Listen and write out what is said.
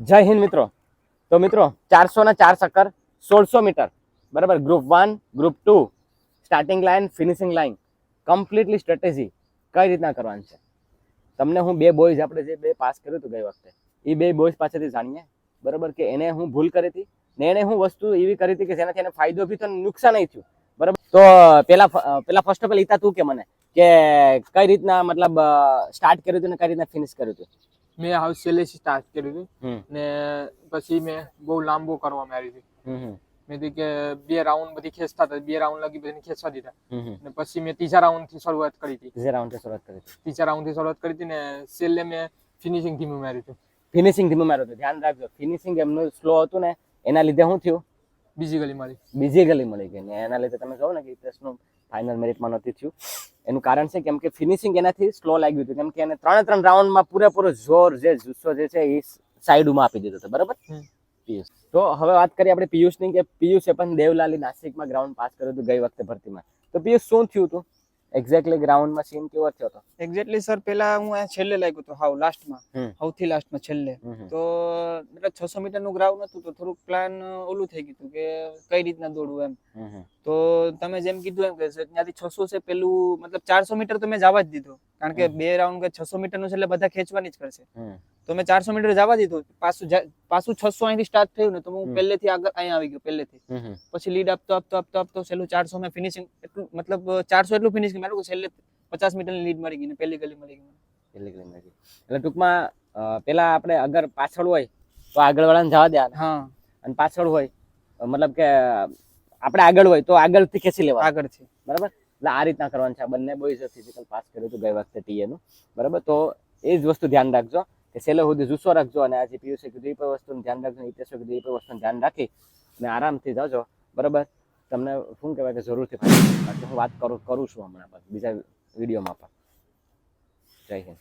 જય હિન્દ મિત્રો. તો મિત્રો, ચારસો ના ચાર ચક્કર સોળસો મીટર. બરાબર? Group one group two starting line finishing line completely strategy કઈ રીતના કરવાની છે? તમને હું બે બોયઝ આપણે જે બે પાસ કર્યું હતું ગઈ વખતે એ બે બોયઝ પાસેથી જાણીએ. બરાબર? કે એને હું ભૂલ કરી હતી ને એને હું વસ્તુ એવી કરી હતી કે જેનાથી એને ફાયદો બી થયો નુકસાન નુકસાન થયું. બરાબર? તો પેલા પેલા ફર્સ્ટ ઓફ ઓલ ઈતા તું કે મને કે કઈ રીતના મતલબ સ્ટાર્ટ કર્યું હતું ને કઈ રીતના ફિનિશ કર્યું હતું? મેં હાઉસ સેલેસી સ્ટાર્ટ કર્યું હતી. ને પછી મેં બહુ લાંબુ કરવા મારી હતી. મેં કે બે રાઉન્ડ બધી ખેંચતા હતા. બે રાઉન્ડ લગી બધી ખેંચવા દીધા. ને પછી મેં ત્રીજા રાઉન્ડથી શરૂઆત કરી હતી. ત્રીજા રાઉન્ડથી શરૂઆત કરી હતી. ત્રીજા રાઉન્ડથી શરૂઆત કરી હતી ને છેલ્લે મેં ફિનિશિંગ ધીમું માર્યું હતું. ફિનિશિંગ ધીમું માર્યું હતું. ધ્યાન રાખજો. ફિનિશિંગ એમનું સ્લો હતું ને એના લીધે શું થયું? બીજી ગલી મળી બીજી ગલી મળી ગઈ ને એના લીધે તમે કહો ને કે હિતેશનું ફાઇનલ મેરિટમાં નથી થયું. એનું કારણ છે કેમ કે ફિનિશિંગ એનાથી સ્લો લાગ્યું હતું. કેમ કે એને ત્રણે ત્રણ રાઉન્ડમાં પૂરેપૂરો જોર જે જુસ્સો જે છે એ સાઈડમાં આપી દીધો હતો. બરાબર? પિયુષ. તો હવે વાત કરીએ આપણે પિયુષની કે પિયુષે પણ દેવલાલી નાસિકમાં ગ્રાઉન્ડ પાસ કર્યું હતું ગઈ વખતે ભરતીમાં. તો પિયુષ શું થયું હતું? એક્ઝેક્ટલી ગ્રાઉન્ડમાં સીન કેવો થયો હતો? એક્ઝેક્ટલી સર પેલા હું આ છેલ્લે લાગ્યું હતો હાવ લાસ્ટમાં. સૌથી લાસ્ટમાં છેલ્લે. તો એટલે છસો મીટરનું ગ્રાઉન્ડ હતું તો થોડુંક પ્લાન ઓલું થઈ ગયું હતું કે કઈ રીતના દોડવું એમ. તો તમે જેમ કીધું એમ કે ત્યાંથી છસો છે પેલું મતલબ ચારસો મીટર તો મેં જવા જ દીધો. કારણ કે બે રાઉન્ડ કે છસો મીટરનું છે એટલે બધા ખેંચવાની જ કરશે. તો મેં ચારસો મીટર જવા દીધું. પાછું પાછું છસો અહીંથી સ્ટાર્ટ થયું ને તો હું પહેલેથી આગળ અહીંયા આવી ગયો પહેલેથી. પછી લીડ આપતો આપતો આપતો આપતો છેલ્લું ચારસો મેં ફિનિશિંગ એટલું મતલબ ચારસો એટલું ફિનિશિંગ મેં છેલ્લે પચાસ મીટરની લીડ મળી ગઈ ને પહેલી ગલી મળી ગઈ પહેલી ગલી મળી ગઈ. એટલે ટૂંકમાં પેલા આપણે અગર પાછળ હોય તો આગળ વાળાને જવા દે હા. અને પાછળ હોય મતલબ કે આપણે આગળ હોય તો આગળથી ખેંચી લેવા આગળથી. બરાબર? એટલે આ રીતના કરવાનું છે. આ બંને બોઈઝ ફિઝિકલ પાસ કર્યું હતું ગઈ વખતે ટીએ નું બરાબર? તો એ જ વસ્તુ ધ્યાન રાખજો. કે છેલ્લે સુધી જુસ્સો રાખજો અને આજે પીયુષે કીધું એ પણ વસ્તુનું ધ્યાન રાખજો હિતેશે કીધું એ પણ વસ્તુનું ધ્યાન રાખી અને આરામથી જાજો. બરાબર? તમને શું કહેવાય કે જરૂરથી ફાયદો બાકી હું વાત કરું કરું છું હમણાં પર બીજા વિડીયોમાં પણ. જય હિન્દ.